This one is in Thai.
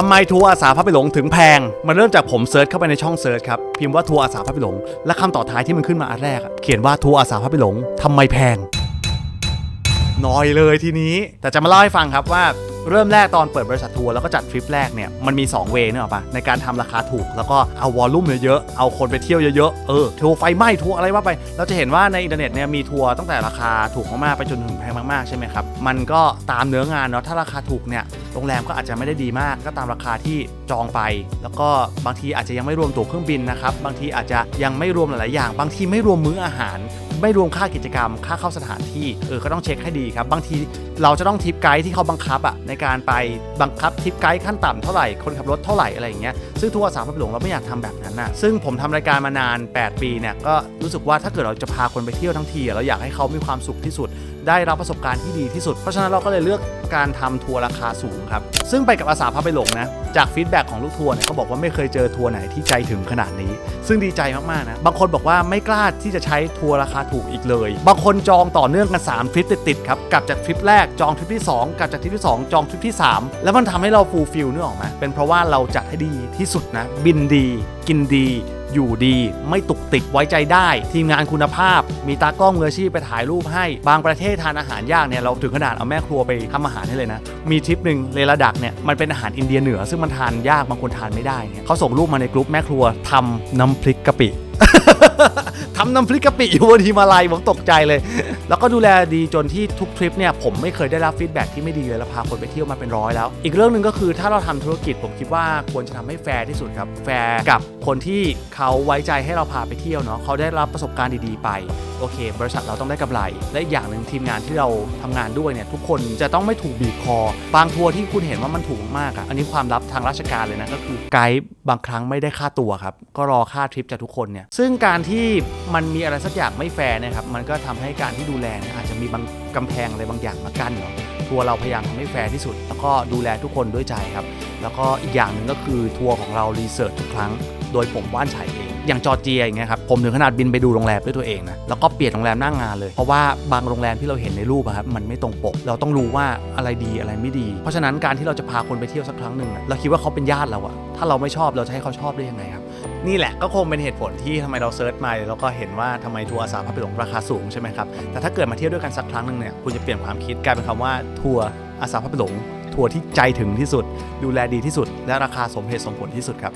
ทำไมทัวร์อาสาพาไปหลงถึงแพง มันเริ่มจากผมเซิร์ชเข้าไปในช่องเซิร์ชครับ พิมพ์ว่าทัวร์อาสาพาไปหลง และคำต่อท้ายที่มันขึ้นมาอันแรกอะเขียนว่าทัวร์อาสาพาไปหลงทำไมแพงน้อยเลยทีนี้ แต่จะมาเล่าให้ฟังครับว่า เริ่มแรกตอนเปิดบริษัททัวร์แล้วก็จัดทริปแรกเนี่ยมันมี 2 เวย์เนี่ยหรอปะในการทำราคาถูกแล้วก็เอาวอลลุ่มเยอะๆเอาคนไปเที่ยวเยอะๆเออทัวร์ไฟไหม้ทัวร์อะไรว่าไป เราจะเห็นว่าในอินเทอร์เน็ตเนี่ยมีทัวร์ตั้งแต่ราคาถูกมากๆไปจนถึงแพงมากๆใช่ไหมครับมันก็ตามเนื้องานเนาะถ้าราคาถูกเนี่ยโรงแรมก็อาจจะไม่ได้ดีมาก ก็ตามราคาที่จองไป แล้วก็บางทีอาจจะยังไม่รวมตั๋วเครื่องบินนะครับบางทีอาจจะยังไม่รวมหลายๆอย่าง บางทีไม่รวมมื้ออาหาร ไม่รวมค่ากิจกรรม ค่าเข้าสถานที่เออก็ต้องเช็คให้ดีครับ บางทีเราจะต้องทิปไกด์ที่เขาบังคับอะในการไปบังคับทิปไกด์ขั้นต่ำเท่าไหร่คนขับรถเท่าไหร่อะไรอย่างเงี้ยซึ่งทัวร์สามพันหลวงเราไม่อยากทำแบบนั้นนะซึ่งผมทำรายการมานาน 8 ปีเนี่ยก็รู้สึกว่าถ้าเกิดเราจะพาคนไปเที่ยวทั้งทีอะเราอยากให้เขามีความสุขที่สุด ได้รับประสบการณ์ที่ดีที่สุดเพราะฉะนั้นเราก็เลยเลือก การทำทัวร์ราคาสูงครับ ซึ่งไปกับอาสาพาไปหลงนะ จากฟีดแบ็กของลูกทัวร์เนี่ยเขาบอกว่าไม่เคยเจอทัวร์ไหนที่ใจถึงขนาดนี้ ซึ่งดีใจมากๆนะ บางคนบอกว่าไม่กล้าที่จะใช้ทัวร์ราคาถูกอีกเลย บางคนจองต่อเนื่องกัน3ทริปติดๆครับกลับจากทริปแรกจองทริปที่ 2กลับจากทริปที่ 2 จองทริปที่ 3 แล้วมันทำให้เราฟูลฟิลนึกออกไหมเป็นเพราะว่าเราจัดให้ดีที่สุดนะบินดี กินดี อยู่ดี ไม่ตุกติกไว้ใจได้ ทีมงานคุณภาพ มีตากล้องมืออาชีพไปถ่ายรูปให้ บางประเทศทานอาหารยากเนี่ยเราถึงขนาดเอาแม่ครัวไปทำอาหารให้เลยนะ มีทริปหนึ่งเลระดักเนี่ยมันเป็นอาหารอินเดียเหนือ ซึ่งมันทานยากบางคนทานไม่ได้เนี่ยเขาส่งรูปมาในกลุ่มแม่ครัวทำน้ำพริกกะปิ ทำน้ำพริกกะปิอยู่บนฮิมาลัยผมตกใจเลย แล้วก็ดูแลดีจนที่ทุกทริปเนี่ยผมไม่เคยได้รับฟีดแบ็กที่ไม่ดีเลยแล้วพาคนไปเที่ยวมาเป็นร้อยแล้ว อีกเรื่องหนึ่งก็คือถ้าเราทำธุรกิจผมคิดว่าควรจะทำให้แฟร์ที่สุดครับ แฟร์กับคนที่เขาไว้ใจให้เราพาไปเที่ยวเนาะเขาได้รับประสบการณ์ดีๆไปโอเค บริษัทเราต้องได้กำไร และอีกอย่างหนึ่งทีมงานที่เราทำงานด้วยเนี่ยทุกคนจะต้องไม่ถูกบีบคอบางทัวร์ที่คุณเห็นว่ามันถูกมากอะอันนี้ความลับทางราชการเลยนะก็คือไกด์ บางครั้งไม่ได้ค่าตัวครับ ก็รอค่าทริปจากทุกคนเนี่ย ซึ่งการที่มันมีอะไรสักอย่างไม่แฟร์นะครับ มันก็ทำให้การที่ดูแลเนี่ยอาจจะมีบางกำแพงอะไรบางอย่างมากั้นเนาะทัวร์เราพยายามทำให้แฟร์ที่สุด แล้วก็ดูแลทุกคนด้วยใจครับ แล้วก็อีกอย่างหนึ่งก็คือทัวร์ของเรารีเสิร์ชทุกครั้ง โดยผมว่านชัยเอง อย่างจอร์เจียอย่างเงี้ยครับผมถึงขนาดบินไปดูโรงแรมด้วยตัวเองนะแล้วก็เปลี่ยนโรงแรมหน้างงานเลย เพราะว่าบางโรงแรมที่เราเห็นในรูปอะครับมันไม่ตรงปก เราต้องรู้ว่าอะไรดีอะไรไม่ดี เพราะฉะนั้นการที่เราจะพาคนไปเที่ยวสักครั้งหนึ่งอะเราคิดว่าเขาเป็นญาติเราอะถ้าเราไม่ชอบเราจะให้เขาชอบได้ยังไงครับนี่แหละก็คงเป็นเหตุผลที่ทำไมเราเซิร์ชมาแล้วก็เห็นว่าทำไมทัวร์อาสาพาไปหลงราคาสูงใช่ไหมครับแต่ถ้าเกิดมาเที่ยวด้วยกันสักครั้งหนึ่งเนี่ยคุณจะเปลี่ยนความคิดกลายเป็นคำว่าทัวร์อาสาพาไปหลงทัวร์ที่ใจถึงที่สุด ดูแลดีที่สุด และราคาสมเหตุสมผลที่สุดครับ